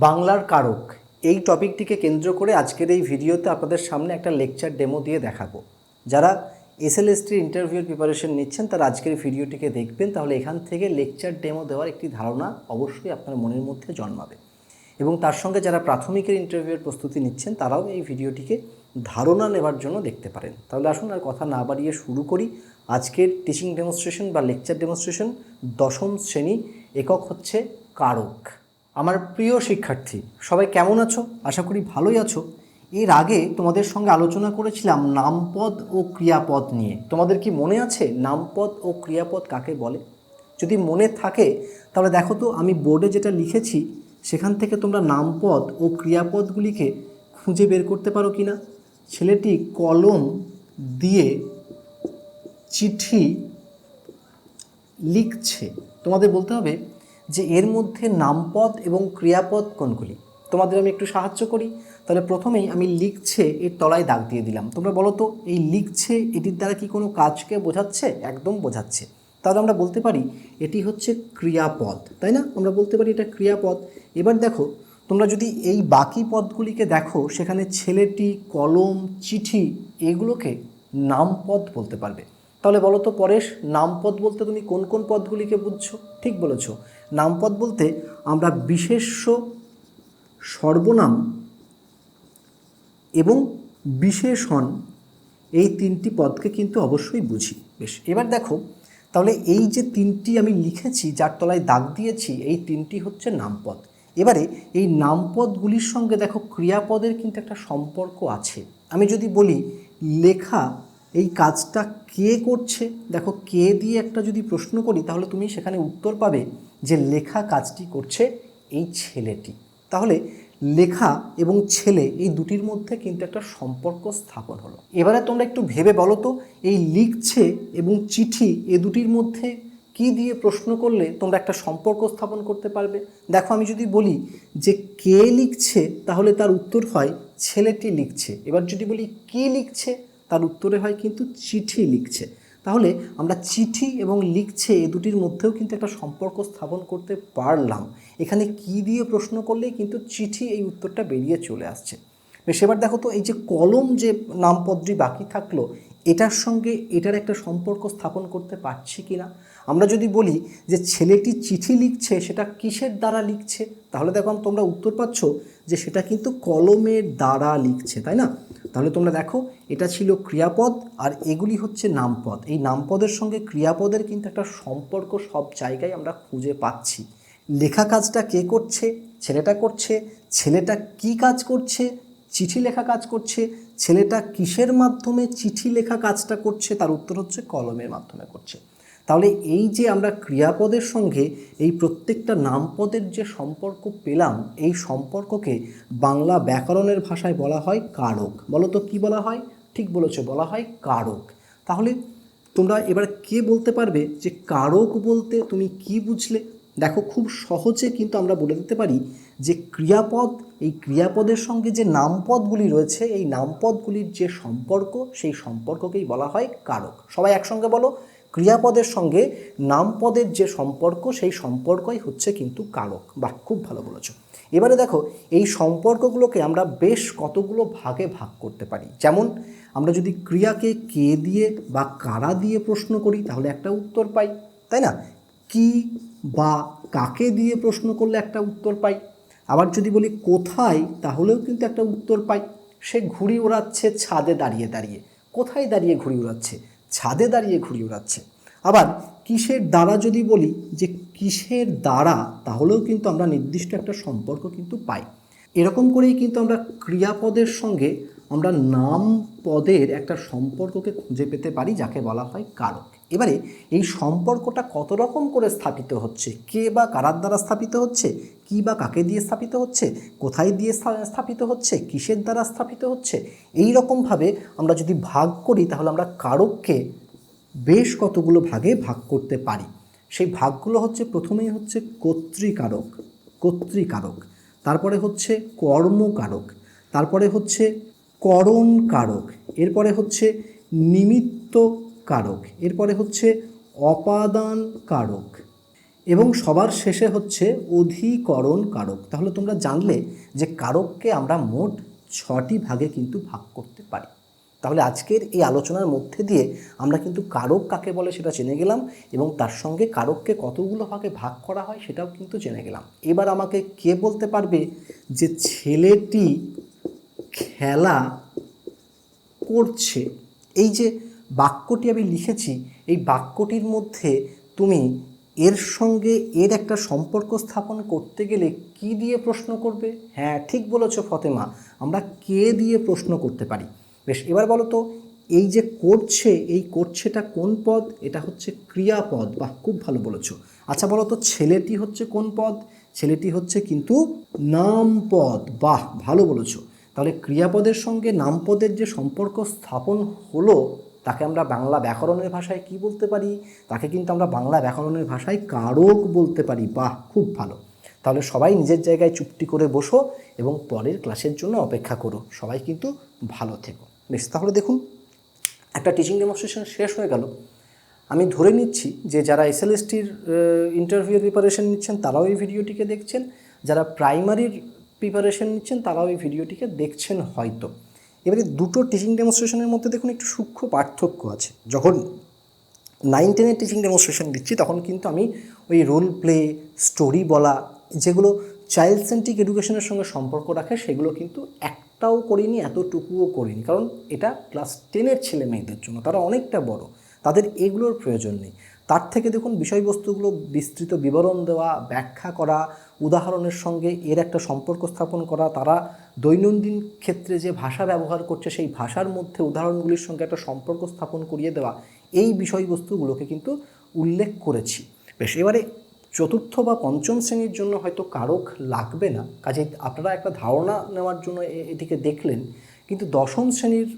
বাংলার কারক। এই টপিকটিকে কেন্দ্র করে আজকের এই ভিডিওতে আপনাদের সামনে একটা লেকচার ডেমো দিয়ে দেখাবো। যারা এসএলএসটির ইন্টারভিউর প্রিপারেশন নিচ্ছেন, তারা আজকের ভিডিওটিকে দেখবেন, তাহলে এখান থেকে লেকচার ডেমো দেওয়ার একটি ধারণা অবশ্যই আপনার মনের মধ্যে জন্মাবে। এবং তার সঙ্গে যারা প্রাথমিকের ইন্টারভিউয়ের প্রস্তুতি নিচ্ছেন, তারাও এই ভিডিওটিকে ধারণা নেবার জন্য দেখতে পারেন। তাহলে আসুন আর কথা না বাড়িয়ে শুরু করি। আজকের টিচিং ডেমনস্ট্রেশন বা লেকচার ডেমনস্ট্রেশন দশম শ্রেণি, একক হচ্ছে কারক। আমার প্রিয় শিক্ষার্থী, সবাই কেমন আছো? আশা করি ভালোই আছো। এর আগে তোমাদের সঙ্গে আলোচনা করেছিলাম নামপদ ও ক্রিয়াপদ নিয়ে। তোমাদের কি মনে আছে নামপদ ও ক্রিয়াপদ কাকে বলে? যদি মনে থাকে, তাহলে দেখো তো, আমি বোর্ডে যেটা লিখেছি, সেখান থেকে তোমরা নামপদ ও ক্রিয়াপদগুলিকে খুঁজে বের করতে পারো কি না ছেলেটি কলম দিয়ে চিঠি লিখছে। তোমাদের বলতে হবে যে এর মধ্যে নামপদ এবং ক্রিয়াপদ কোনগুলি? তোমাদের আমি একটু সাহায্য করি। তাহলে প্রথমেই আমি লিখছে এর তলায় দাগ দিয়ে দিলাম। তোমরা বলো তো, এই লিখছে এটির দ্বারা কি কোনো কাজকে বোঝাচ্ছে? একদম বোঝাচ্ছে। তাহলে আমরা বলতে পারি এটি হচ্ছে ক্রিয়াপদ, তাই না? আমরা বলতে পারি এটা ক্রিয়াপদ। এবার দেখো, তোমরা যদি এই বাকি পদগুলিকে দেখো, সেখানে ছেলেটি, কলম, চিঠি, এগুলোকে নামপদ বলতে পারবে। তাহলে বলো তো পরেশ, নামপদ বলতে তুমি কোন কোন পদগুলিকে বুঝছ? ঠিক বলেছ। নামপদ বলতে আমরা বিশেষ্য, সর্বনাম এবং বিশেষণ এই তিনটি পদকে কিন্তু অবশ্যই বুঝি। বেশ, এবার দেখো, তাহলে এই যে তিনটি আমি লিখেছি, যার তলায় দাগ দিয়েছি, এই তিনটি হচ্ছে নামপদ। এবারে এই নামপদগুলির সঙ্গে দেখো, ক্রিয়াপদের কিন্তু একটা সম্পর্ক আছে। আমি যদি বলি লেখা এই কাজটা কে করছে? দেখো, কে দিয়ে একটা যদি প্রশ্ন করি, তাহলে তুমি সেখানে উত্তর পাবে যে লেখা কাজটি করছে এই ছেলেটি। তাহলে লেখা এবং ছেলে এই দুটির মধ্যে কিন্তু একটা সম্পর্ক স্থাপন হলো। এবারে তোমরা একটু ভেবে বলো তো, এই লিখছে এবং চিঠি এ দুটির মধ্যে কি দিয়ে প্রশ্ন করলে তোমরা একটা সম্পর্ক স্থাপন করতে পারবে? দেখো, আমি যদি বলি যে কে লিখছে, তাহলে তার উত্তর হয় ছেলেটি লিখছে। এবার যদি বলি কি লিখছে তার উত্তরে হয় কিন্তু চিঠি লিখছে। তাহলে আমরা চিঠি এবং লিখছে এ দুটির মধ্যেও কিন্তু একটা সম্পর্ক স্থাপন করতে পারলাম। এখানে কি দিয়ে প্রশ্ন করলে কিন্তু চিঠি এই উত্তরটা বেরিয়ে চলে আসছে। বেশ, এবার দেখো তো এই যে কলম যে নামপদটি বাকি থাকল, এটার সঙ্গে এটার একটা সম্পর্ক স্থাপন করতে পারছি কি না আমরা যদি বলি যে ছেলেটি চিঠি লিখছে, সেটা কিসের দ্বারা লিখছে? তাহলে দেখো তোমরা উত্তর পাচ্ছ যে সেটা কিন্তু কলমের দ্বারা লিখছে, তাই না? তাহলে তোমরা দেখো, এটা ছিল ক্রিয়াপদ আর এগুলি হচ্ছে নামপদ। এই নামপদের সঙ্গে ক্রিয়াপদের কিন্তু একটা সম্পর্ক সব জায়গায় আমরা খুঁজে পাচ্ছি। লেখা কাজটা কে করছে? ছেলেটা করছে। ছেলেটা কি কাজ করছে? চিঠি লেখা কাজ করছে। ছেলেটা কিসের মাধ্যমে চিঠি লেখা কাজটা করছে? তার উত্তর হচ্ছে কলমের মাধ্যমে করছে। তাহলে এই যে আমরা ক্রিয়াপদের সঙ্গে এই প্রত্যেকটা নামপদের যে সম্পর্ক পেলাম, এই সম্পর্ককে বাংলা ব্যাকরণের ভাষায় বলা হয় কারক। বলো তো কী বলা হয়? ঠিক বলেছ, বলা হয় কারক। তাহলে তোমরা এবার কে বলতে পারবে যে কারক বলতে তুমি কি বুঝলে? দেখো, খুব সহজে কিন্তু আমরা বলে দিতে পারি যে ক্রিয়াপদ, এই ক্রিয়াপদের সঙ্গে যে নামপদগুলি রয়েছে, এই নামপদগুলির যে সম্পর্ক, সেই সম্পর্ককেই বলা হয় কারক। সবাই একসঙ্গে বলো ক্রিয়াপদের সঙ্গে নামপদের যে সম্পর্ক, সেই সম্পর্কই হচ্ছে কিন্তু কারক। বা খুব ভালো বলেছ। এবারে দেখো, এই সম্পর্কগুলোকে আমরা বেশ কতগুলো ভাগে ভাগ করতে পারি। যেমন, আমরা যদি ক্রিয়াকে কে দিয়ে বা কারা দিয়ে প্রশ্ন করি, তাহলে একটা উত্তর পাই, তাই না? কি বা কাকে দিয়ে প্রশ্ন করলে একটা উত্তর পাই? আবার যদি বলি কোথায়, তাহলেও কিন্তু একটা উত্তর পাই। সে ঘুড়ি ওড়াচ্ছে, ছাদে দাঁড়িয়ে দাঁড়িয়ে। কোথায় দাঁড়িয়ে ঘুড়ি ওড়াচ্ছে? ছাদে দাঁড়িয়ে ঘুড়ি ওড়াচ্ছে। আবার কিসের দ্বারা যদি বলি যে কিসের দ্বারা, তাহলেও কিন্তু আমরা নির্দিষ্ট একটা সম্পর্ক কিন্তু পাই। এরকম করেই কিন্তু আমরা ক্রিয়াপদের সঙ্গে আমরা নাম পদের একটা সম্পর্ককে খুঁজে পেতে পারি, যাকে বলা হয় কারক। এবারে এই সম্পর্কটা কত রকম করে স্থাপিত হচ্ছে? কে বা কারার দ্বারা স্থাপিত হচ্ছে? কি বা কাকে দিয়ে স্থাপিত হচ্ছে? কোথায় দিয়ে স্থাপিত হচ্ছে? কিসের দ্বারা স্থাপিত হচ্ছে? এই রকমভাবে আমরা যদি ভাগ করি, তাহলে আমরা কারককে বেশ কতগুলো ভাগে ভাগ করতে পারি। সেই ভাগগুলো হচ্ছে, প্রথমেই হচ্ছে কর্তৃকারক কর্তৃকারক। তারপরে হচ্ছে কর্মকারক। তারপরে হচ্ছে করণ কারক এরপরে হচ্ছে নিমিত্ত কারক এরপরে হচ্ছে অপাদান কারক এবং সবার শেষে হচ্ছে অধিকরণ কারক তাহলে তোমরা জানলে যে কারককে আমরা মোট ছটি ভাগে কিন্তু ভাগ করতে পারি। তাহলে আজকের এই আলোচনার মধ্যে দিয়ে আমরা কিন্তু কারক কাকে বলে সেটা জেনে গেলাম, এবং তার সঙ্গে কারককে কতগুলো ভাগে ভাগ করা হয় সেটাও কিন্তু জেনে গেলাম। এবার আমাকে কে বলতে পারবে যে ছেলেটি খেলা করছে। এই যে বাক্যটি আমি লিখেছি, এই বাক্যটির মধ্যে তুমি এর সঙ্গে এর একটা সম্পর্ক স্থাপন করতে গেলে কি দিয়ে প্রশ্ন করবে? হ্যাঁ ঠিক বলেছ ফতেমা, আমরা কে দিয়ে প্রশ্ন করতে পারি? বেশ, এবার বলো তো, এই যে করছে, এই করছেটা কোন পদ? এটা হচ্ছে ক্রিয়াপদ, বাহ, খুব ভালো বলেছ। আচ্ছা বলো তো, ছেলেটি হচ্ছে কোন পদ? ছেলেটি হচ্ছে কিন্তু নাম পদ বাহ, ভালো বলেছ। তাহলে ক্রিয়াপদের সঙ্গে নামপদের যে সম্পর্ক স্থাপন হলো, তাকে আমরা বাংলা ব্যাকরণের ভাষায় কি বলতে পারি? তাকে কিন্তু আমরা বাংলা ব্যাকরণের ভাষায় কারক বলতে পারি। বাহ, খুব ভালো। তাহলে সবাই নিজের জায়গায় চুপটি করে বসো এবং পরের ক্লাসের জন্য অপেক্ষা করো। সবাই কিন্তু ভালো থেকো। বেশ, তাহলে দেখুন, একটা টিচিং ডেমনস্ট্রেশন শেষ হয়ে গেল। আমি ধরে নিচ্ছি যে যারা এসএলএসটির ইন্টারভিউ প্রিপারেশন নিচ্ছেন, তারাও এই ভিডিওটিকে দেখছেন। যারা প্রাইমারির প্রিপারেশন নিচ্ছেন, তারাও এই ভিডিওটিকে দেখছেন হয়তো। এবারে দুটো টিচিং ডেমনস্ট্রেশনের মধ্যে দেখুন একটু সূক্ষ্ম পার্থক্য আছে। যখন নাইন টেনের টিচিং ডেমনস্ট্রেশন দিচ্ছি, তখন কিন্তু আমি ওই রোল প্লে স্টোরি বলা, যেগুলো চাইল্ড সেন্ট্রিক এডুকেশনের সঙ্গে সম্পর্ক রাখে, সেগুলো কিন্তু একটাও করিনি, এতটুকুও করিনি। কারণ এটা ক্লাস টেনের ছেলে মেয়েদের জন্য, তারা অনেকটা বড়, তাদের এগুলোর প্রয়োজন নেই। তার থেকে দেখুন বিষয়বস্তুগুলো বিস্তৃত বিবরণ দেওয়া, ব্যাখ্যা করা, উদাহরণের সঙ্গে এর একটা সম্পর্ক স্থাপন করা, তারা দৈনন্দিন ক্ষেত্রে যে ভাষা ব্যবহার করছে, সেই ভাষার মধ্যে উদাহরণগুলির সঙ্গে একটা সম্পর্ক স্থাপন করিয়ে দেওয়া, এই বিষয়বস্তুগুলোকে কিন্তু উল্লেখ করেছি। বেশ, এবারে চতুর্থ বা পঞ্চম শ্রেণির জন্য হয়তো কারক লাগবে না কাজে আপনারা একটা ধারণা নেওয়ার জন্য এটিকে দেখলেন, কিন্তু দশম শ্রেণির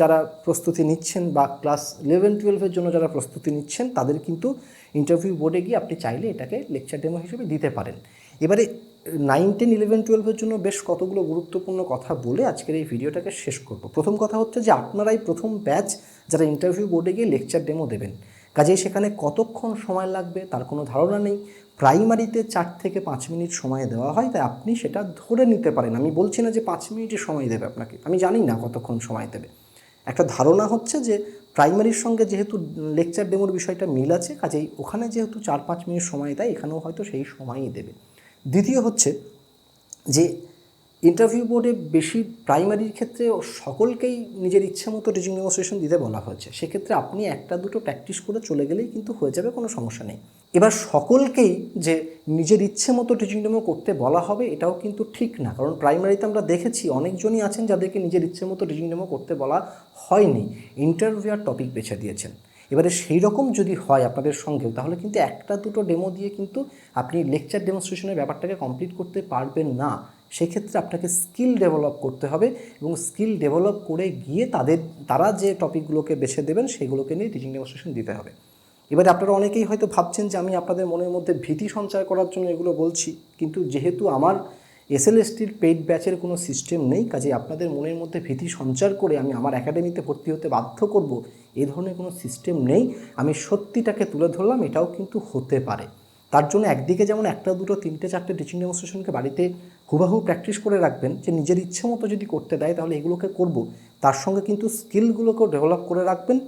যারা প্রস্তুতি নিচ্ছেন বা ক্লাস ইলেভেন টুয়েলভের জন্য যারা প্রস্তুতি নিচ্ছেন, তাদের কিন্তু ইন্টারভিউ বোর্ডে গিয়ে আপনি চাইলে এটাকে লেকচার ডেমো হিসেবে দিতে পারেন। এবারে নাইন টেন ইলেভেন টুয়েলভের জন্য বেশ কতগুলো গুরুত্বপূর্ণ কথা বলে আজকের এই ভিডিওটাকে শেষ করব। প্রথম কথা হচ্ছে যে, আপনারাই প্রথম ব্যাচ যারা ইন্টারভিউ বোর্ডে গিয়ে লেকচার ডেমো দেবেন। কাজেই সেখানে কতক্ষণ সময় লাগবে, তার কোনো ধারণা নেই। প্রাইমারিতে চার থেকে পাঁচ মিনিট সময় দেওয়া হয়, তাই আপনি সেটা ধরে নিতে পারেন। আমি বলছি না যে পাঁচ মিনিটের সময় দেবে আপনাকে। আমি জানি না কতক্ষণ সময় দেবে। একটা ধারণা হচ্ছে যে প্রাইমারির সঙ্গে যেহেতু লেকচার ডেমোর বিষয়টা মিল আছে, কাজেই ওখানে যেহেতু চার পাঁচ মিনিট সময় দেয়, এখানেও হয়তো সেই সময়ই দেবে। দ্বিতীয় হচ্ছে যে ইন্টারভিউ বোর্ডে বেশি প্রাইমারির ক্ষেত্রে সকলকেই নিজের ইচ্ছে মতো টিচিং ডেমনস্ট্রেশন দিতে বলা হয়েছে। সেক্ষেত্রে আপনি একটা দুটো প্র্যাকটিস করে চলে গেলেই কিন্তু হয়ে যাবে, কোনো সমস্যা নেই। এবার সকলকেই যে নিজের ইচ্ছে মতো টিচিং ডেমো করতে বলা হবে, এটাও কিন্তু ঠিক না। কারণ প্রাইমারিতে আমরা দেখেছি অনেকজনই আছেন যাদেরকে নিজের ইচ্ছে মতো টিচিং ডেমো করতে বলা হয়নি। ইন্টারভিউয়ার টপিক বেছে দিয়েছেন। এবারে সেই রকম যদি হয় আপনাদের সঙ্গেও, তাহলে কিন্তু একটা দুটো ডেমো দিয়ে কিন্তু আপনি লেকচার ডেমনস্ট্রেশনের ব্যাপারটাকে কমপ্লিট করতে পারবেন না। সেক্ষেত্রে আপনাকে স্কিল ডেভেলপ করতে হবে এবং স্কিল ডেভেলপ করে গিয়ে তাদের, তারা যে টপিকগুলোকে বেছে দেবেন, সেগুলোকে নিয়ে টিচিং ডেমনস্ট্রেশন দিতে হবে। এবারে আপনারা অনেকেই হয়তো ভাবছেন যে আমি আপনাদের মনের মধ্যে ভীতি সঞ্চার করার জন্য এগুলো বলছি, কিন্তু যেহেতু আমার এসএলএসটির পেইড ব্যাচের কোনো সিস্টেম নেই, কাজে আপনাদের মনের মধ্যে ভীতি সঞ্চার করে আমি আমার একাডেমিতে ভর্তি হতে বাধ্য করব এই ধরনের কোনো সিস্টেম নেই। আমি সত্যিটাকে তুলে ধরলাম, এটাও কিন্তু হতে পারে। তার জন্য একদিকে যেমন একটা, দুটো, তিনটে, চারটে টিচিং ডেমনস্ট্রেশনকে বাড়িতে হুবাহু প্র্যাকটিস করে রাখবেন, যে নিজের ইচ্ছে মতো যদি করতে দেয়, তাহলে এগুলোকে করব। তার সঙ্গে কিন্তু স্কিলগুলোকেও ডেভেলপ করে রাখবেন।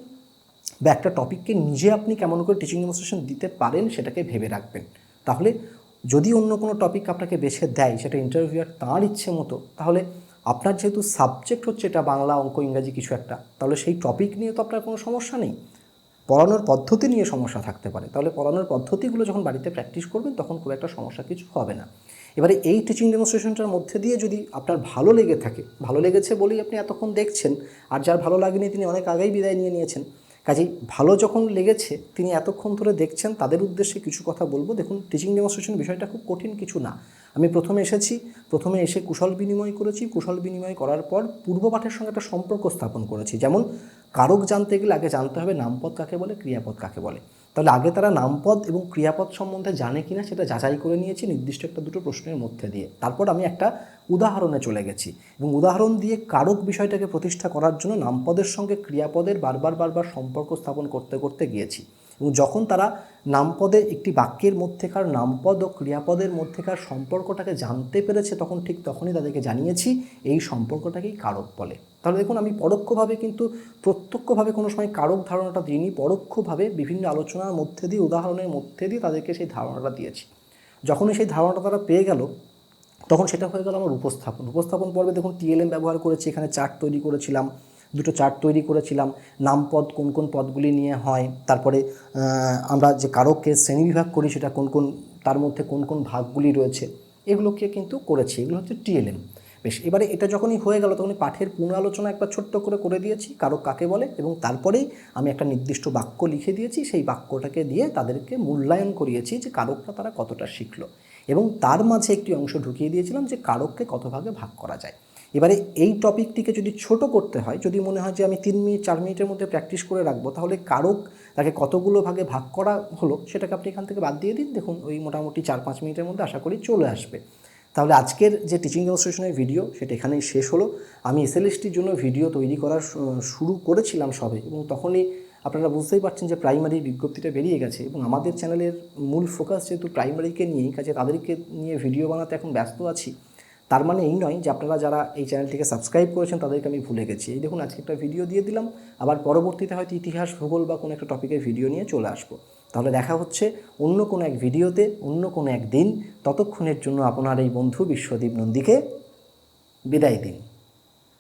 বা একটা টপিককে নিজে আপনি কেমন করে টিচিং ডেমনস্ট্রেশন দিতে পারেন সেটাকে ভেবে রাখবেন। তাহলে যদি অন্য কোনো টপিক আপনাকে বেছে দেয়, সেটা ইন্টারভিউয়ার তাঁর ইচ্ছে মতো, তাহলে আপনার যেহেতু সাবজেক্ট হচ্ছে এটা বাংলা, অঙ্ক, ইংরাজি কিছু একটা, তাহলে সেই টপিক নিয়ে তো আপনার কোনো সমস্যা নেই। পড়ানোর পদ্ধতি নিয়ে সমস্যা থাকতে পারে। তাহলে পড়ানোর পদ্ধতিগুলো যখন বাড়িতে প্র্যাকটিস করবেন, তখন খুব একটা সমস্যা কিছু হবে না। এবারে এই টিচিং ডেমনস্ট্রেশনটার মধ্যে দিয়ে যদি আপনার ভালো লেগে থাকে, ভালো লেগেছে বলেই আপনি এতক্ষণ দেখছেন, আর যার ভালো লাগেনি তিনি অনেক আগেই বিদায় নিয়ে নিয়েছেন কাজেই ভালো যখন লেগেছে, তিনি এতক্ষণ ধরে দেখছেন, তাদের উদ্দেশ্যে কিছু কথা বলব। দেখুন টিচিং ডেমনস্ট্রেশন বিষয়টা খুব কঠিন কিছু না। আমি প্রথমে এসেছি, প্রথমে এসে কুশল বিনিময় করেছি। কুশল বিনিময় করার পর পূর্ব পাঠের সঙ্গে একটা সম্পর্ক স্থাপন করেছি। যেমন, কারক জানতে গেলে আগে জানতে হবে নামপদ কাকে বলে, ক্রিয়াপদ কাকে বলে। তাহলে আগে তারা নামপদ এবং ক্রিয়াপদ সম্বন্ধে জানে কিনা সেটা যাচাই করে নিয়েছি নির্দিষ্ট একটা দুটো প্রশ্নের মধ্যে দিয়ে। তারপর আমি একটা উদাহরণে চলে গেছি এবং উদাহরণ দিয়ে কারক বিষয়টাকে প্রতিষ্ঠা করার জন্য নামপদের সঙ্গে ক্রিয়াপদের বারবার বারবার সম্পর্ক স্থাপন করতে করতে গিয়েছি। এবং যখন তারা নামপদে একটি বাক্যের মধ্যেকার নামপদ ও ক্রিয়াপদের মধ্যেকার সম্পর্কটাকে জানতে পেরেছে, তখন ঠিক তখনই তাদেরকে জানিয়েছি, এই সম্পর্কটাকেই কারক বলে। তাহলে দেখুন, আমি পরোক্ষভাবে কিন্তু প্রত্যক্ষভাবে কোনো সময় কারক ধারণাটা দিইনি, পরোক্ষভাবে বিভিন্ন আলোচনার মধ্যে দিয়ে, উদাহরণের মধ্যে দিয়ে তাদেরকে সেই ধারণাটা দিয়েছি। যখনই সেই ধারণাটা তারা পেয়ে গেল, তখন সেটা হয়ে গেল আমার উপস্থাপন। উপস্থাপন পর্বে দেখুন টিএলএম ব্যবহার করেছি, এখানে চার্ট তৈরি করেছিলাম, দুটো চার্ট তৈরি করেছিলাম নামপদ কোন কোন পদগুলি নিয়ে হয়, তারপরে আমরা যে কারককে শ্রেণীবিভাগ করি, সেটা কোন কোন, তার মধ্যে কোন কোন ভাগগুলি রয়েছে, এগুলোকে কিন্তু করেছি, এগুলো হচ্ছে টিএলএম বেশ, এবারে এটা যখনই হয়ে গেল তখনই পাঠের পুনরালোচনা একবার ছোট্ট করে করে দিয়েছি কারক কাকে বলে এবং তারপরেই আমি একটা নির্দিষ্ট বাক্য লিখে দিয়েছি, সেই বাক্যটাকে দিয়ে তাদেরকে মূল্যায়ন করিয়েছি যে কারকটা তারা কতটা শিখলো এবং তার মাঝে একটি অংশ ঢুকিয়ে দিয়েছিলাম যে কারককে কত ভাগে ভাগ করা যায়। এবারে এই টপিকটিকে যদি ছোট করতে হয়, যদি মনে হয় যে আমি তিন মিনিট, চার মিনিটের মধ্যে প্র্যাকটিস করে রাখব, তাহলে কারক তাকে কতগুলো ভাগে ভাগ করা হলো সেটাকে আপনি এখান থেকে বাদ দিয়ে দিন। দেখুন, ওই মোটামুটি চার পাঁচ মিনিটের মধ্যে আশা করি চলে আসবে। তাহলে আজকের যে টিচিং ডেমনস্ট্রেশনের ভিডিও সেটা এখানেই শেষ হলো। আমি এসএলএসটির জন্য ভিডিও তৈরি করার শু- শুরু করেছিলাম সবে এবং তখনই আপনারা বুঝতেই পারছেন যে প্রাইমারি বিজ্ঞপ্তিটা বেরিয়ে গেছে এবং আমাদের চ্যানেলের মূল ফোকাস যেহেতু প্রাইমারিকে নিয়েই, কাজে তাদেরকে নিয়ে ভিডিও বানাতে এখন ব্যস্ত আছি, তার মানে এই নয় যে আপনারা যারা এই চ্যানেলটিকে সাবস্ক্রাইব করেছেন তাদেরকে আমি ভুলে গেছি। এই দেখুন, আজকে একটা ভিডিও দিয়ে দিলাম, আবার পরবর্তীতে হয়তো ইতিহাস, ভূগোল বা কোনো একটা টপিকের ভিডিও নিয়ে চলে আসব। তাহলে দেখা হচ্ছে অন্য কোনো এক ভিডিওতে, অন্য কোনো এক দিন। ততক্ষণের জন্য আপনার এই বন্ধু বিশ্বদীপ নন্দীকে বিদায় দিন।